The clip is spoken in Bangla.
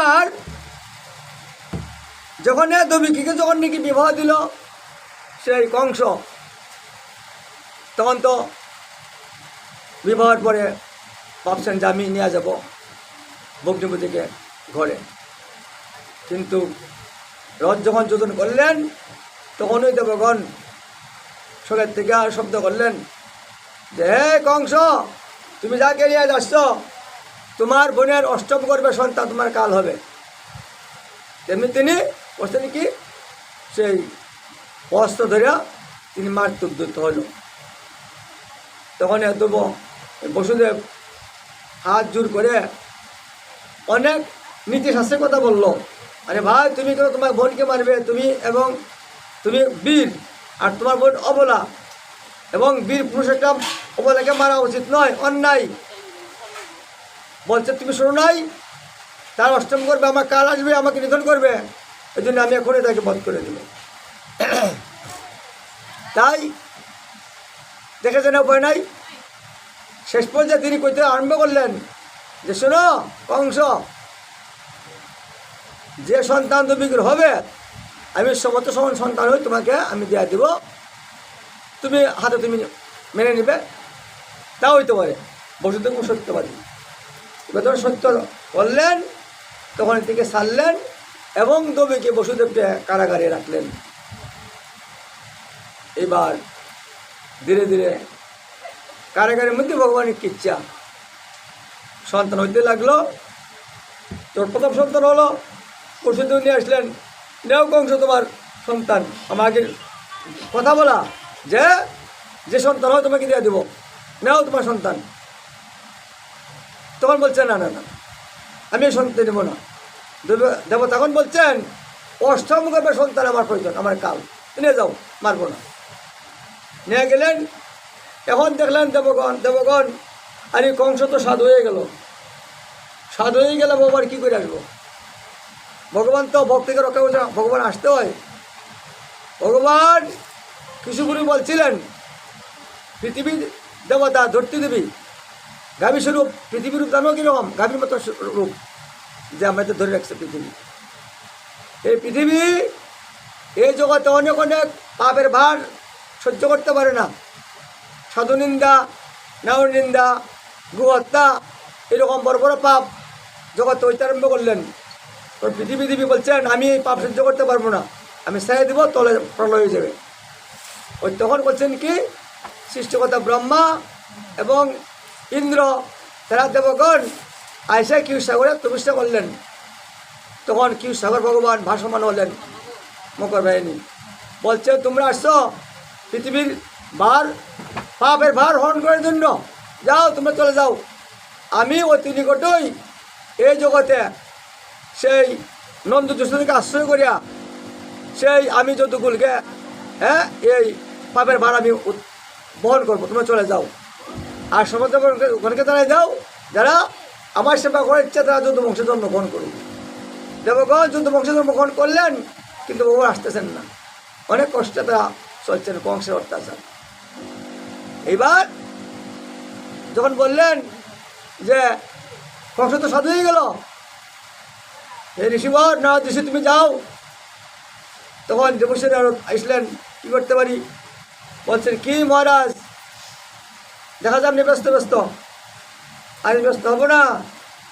এবার যখন দবিকিকে যখন নাকি বিবাহ দিল, সেই কংস, তখন তো বিবাহের পরে ভাবছেন যে আমি নিয়ে যাব বগ্নিপতিকে ঘরে। কিন্তু রথ যখন যোজন করলেন, তখনই দেবগণ শোকের থেকে আর শব্দ করলেন যে, হে কংস, তুমি যাকে নিয়ে যাচ্ছ তোমার বোনের অষ্টম গর্ভের সন্তান তোমার কাল হবে। তেমনি তিনি বলছেন কি, সেই অস্ত্র ধরিয়া তিনি মারতে উদ্যুত হল। তখন এত বসুদেব হাত জোর করে অনেক নীতিশাস্ত্রের কথা বলল। আরে ভাই, তুমি কেন তোমার বোনকে মারবে? তুমি এবং তুমি বীর আর তোমার বোন অবলা এবং বীর পুরুষ একটা অবলাকে মারা উচিত নয়, অন্যায়। বলছে, তুমি শোনো নাই? তার অষ্টম করবে আমার কাল আসবে, আমাকে নিধন করবে। এই জন্য আমি এখনই তাকে বধ করে দেব তাই দেখেছেন উপায় নাই? শেষ পর্যায়ে তিনি কইতে আরম্ভ করলেন যে, শোনো, কংস, যে সন্তান বিগ্রহ হবে, আমি সমস্ত সমান সন্তান হই তোমাকে আমি দেওয়া দিব। তুমি হাতে তুমি মেনে নিবে তা হইতে পারে। বসুদেব সত্যবাদী যখন সত্য বললেন তখন থেকে সারলেন এবং দবিকে বসুদেবকে কারাগারে রাখলেন। এবার ধীরে ধীরে কারাগারের মধ্যে ভগবানের কিচ্ছা সন্তান হইতে লাগল, তোর প্রথম সন্তান হলো পরশুদেব নিয়ে আসলেন, নেও কংস, তোমার সন্তান, আমাকে কথা বলা, যে যে সন্তান হয় তোমাকে দিয়ে দেবো, নেও তোমার সন্তান। তখন বলছেন না না না, আমি এই সন্তান দেবো না। দেব- তখন বলছেন, অষ্টম গর্ভের সন্তান আমার প্রয়োজন, আমার কাল। নিয়ে যাও, মারবো না। নিয়ে গেলেন, এখন দেখলেন দেবগণ দেবগণ, আরে কংস তো সাধু হয়ে গেল। সাধু হয়ে গেলে ভগবান কী করে আসব? ভগবান তো ভক্তিকে রক্ষা করছে ভগবান আসতে হয়। ভগবান কিছুগুরু বলছিলেন পৃথিবী দেবতা ধরতি দেবী গাভী স্বরূপ, পৃথিবীর রূপ জানো কীরকম? গাভীর মতো রূপ যে আমাদের ধরে রাখছে পৃথিবী। এই পৃথিবী, এই জগতে অনেক অনেক পাপের ভার সহ্য করতে পারে না। সাধু নিন্দা, নাও নিন্দা, গুহত্যা, এরকম বড় বড় পাপ জগৎ ঐতারম্ভ করলেন। পৃথিবী দেবী বলছেন, আমি এই পাপ সহ্য করতে পারব না। আমি সাই দিব, তলে প্রলয় হয়ে যাবে। ওই তখন বলছেন কি? সৃষ্টিকর্তা ব্রহ্মা এবং ইন্দ্র, তারা দেবগণ আয়সা কিউ সাগরে প্রতিষ্ঠা করলেন। তখন কিউ সাগর ভগবান ভাসমান হলেন, মকর বাহিনী। বলছে, তোমরা আসছো পৃথিবীর ভার, পাপের ভার হরণ করার জন্য। যাও, তোমরা চলে যাও। আমি অতি নিকটই এই জগতে সেই নন্দ দুষ্ণকে আশ্রয় করিয়া, সেই আমি যতগুলকে হ্যাঁ এই পাপের ভার আমি বহন করব। তোমরা চলে যাও। আর সমস্ত ওখানকে তারা যাও, যারা আমার সেবা করার ইচ্ছা, তারা যুদ্ধ বংশ জন্মগ্রহণ করুন দেবগণ, যুদ্ধ বংশ জন্মগ্রহণ করলেন, কিন্তু ভগবান আসতেছেন না। অনেক কষ্টে তারা চলছেন কংসের অত্যাচার। এইবার যখন বললেন যে কংস তো সাধু হয়ে গেল, হে ঋষিবর, না, ঋষি, তুমি যাও। তখন দেবশ্রী আসলেন, কি করতে পারি? বলছেন, কি মহারাজ দেখা যাবনি ব্যস্ত ব্যস্ত। আমি ব্যস্ত হব না।